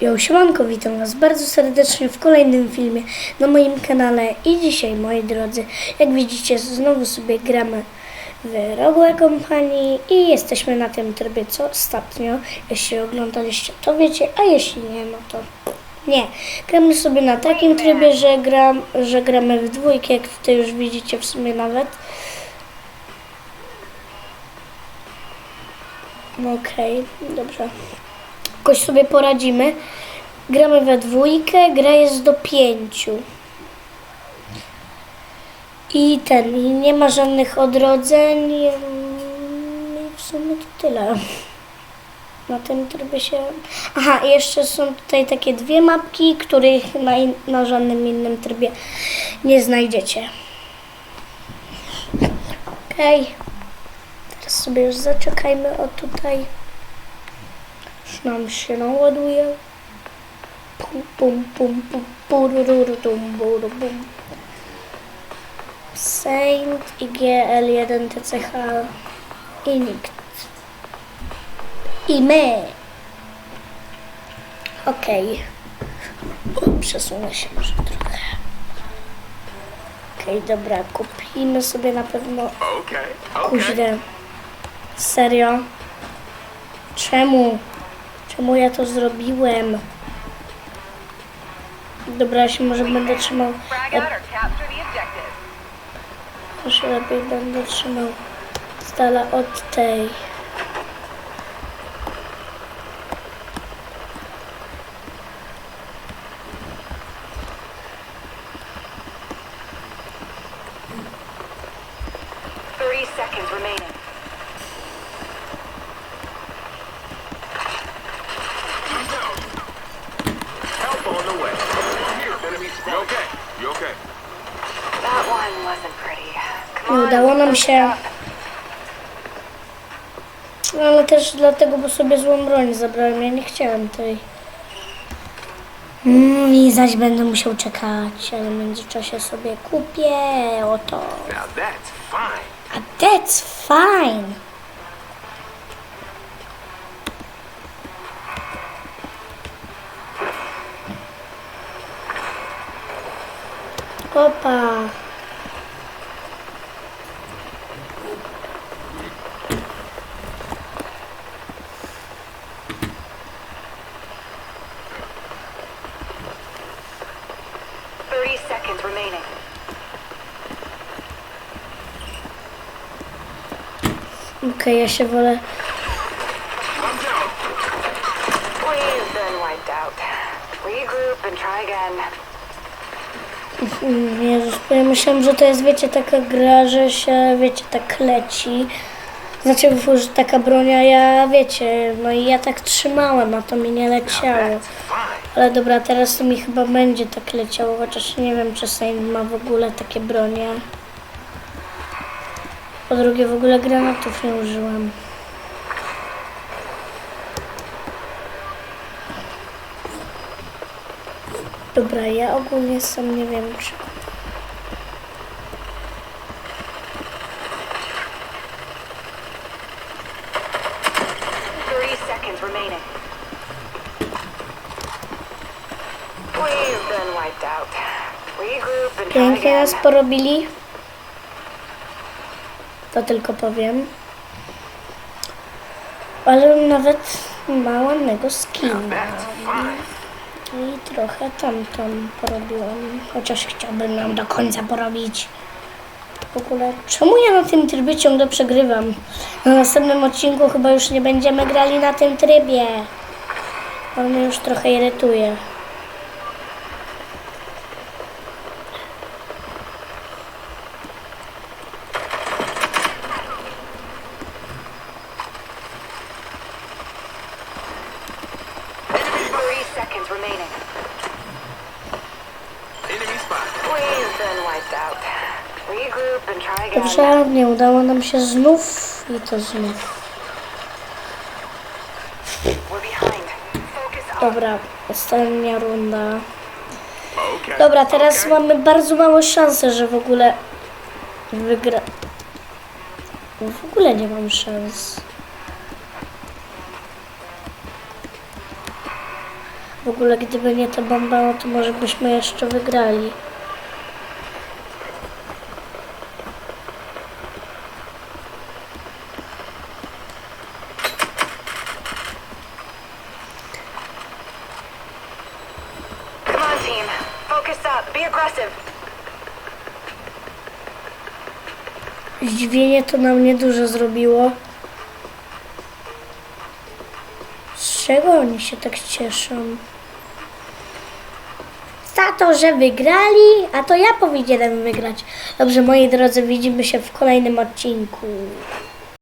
Jo, siemanko, witam Was bardzo serdecznie w kolejnym filmie na moim kanale i dzisiaj, moi drodzy, jak widzicie, znowu sobie gramy w Rogue Company i jesteśmy na tym trybie co ostatnio. Jeśli oglądaliście, to wiecie, a jeśli nie, no to nie. Gramy sobie na takim trybie, że, gram, że gramy w dwójkę, jak tutaj już widzicie w sumie nawet. No Okej, dobrze jakoś sobie poradzimy. Gramy we dwójkę, gra jest do pięciu. I ten, nie ma żadnych odrodzeń. I w sumie to tyle. Na tym trybie się... Aha, jeszcze są tutaj takie dwie mapki, których na, in... na żadnym innym trybie nie znajdziecie. Okej. Teraz sobie już zaczekajmy o tutaj. Już nam się naładuje. Pum, pum, pum, pum, tum, buru, bum. Saint, IGL1, TCH i nikt. I my. Okej. O, Przesunę się może trochę. Okej, dobra, kupimy sobie na pewno Okay, okay. Kuźle. Serio? Czemu? Czemu ja to zrobiłem? Dobra, ja się może będę trzymał. Ja może lepiej będę trzymał z dala od tej. Thirty seconds remaining. Nie udało nam się. No, ale też dlatego, bo sobie złą broń zabrałem. Ja nie chciałem tej. Mm, I zaś będę musiał czekać, ale w międzyczasie sobie kupię oto. A that's fine. Opa. Thirty seconds remaining. Okej, ja się wolę. Mm, Jezus, ja myślałam, że to jest, wiecie, taka gra, że się, wiecie, tak leci. Znaczy, że taka bronia, ja, wiecie, no i ja tak trzymałem, a to mi nie leciało. Ale dobra, teraz to mi chyba będzie tak leciało, chociaż nie wiem, czy Saint ma w ogóle takie bronie. Po drugie, w ogóle granatów nie użyłam. Dobra, ja ogólnie sam nie wiem, czy... Pięknie nas porobili. To tylko powiem. Ale nawet ma ładnego skina. I trochę tam tam porobiłam. Chociaż chciałbym ją do końca porobić. W ogóle, czemu ja na tym trybie ciągle przegrywam? Na następnym odcinku chyba już nie będziemy grali na tym trybie. On mnie już trochę irytuje. Seconds remaining. Enemy spotted. We've been wiped out. Regroup and try again. Dobrze, nie udało nam się znów i to znów. We're behind. Focus up. Dobra, ostatnia runda. Okay. Dobra, teraz okay. mamy bardzo małe szanse, że w ogóle wygra... W ogóle nie mam szans. W ogóle gdyby nie ta bomba, no to może byśmy jeszcze wygrali. Zdziwienie to na mnie dużo zrobiło. Z czego oni się tak cieszą? Za to, że wygrali, a to ja powinienem wygrać. Dobrze, moi drodzy, widzimy się w kolejnym odcinku.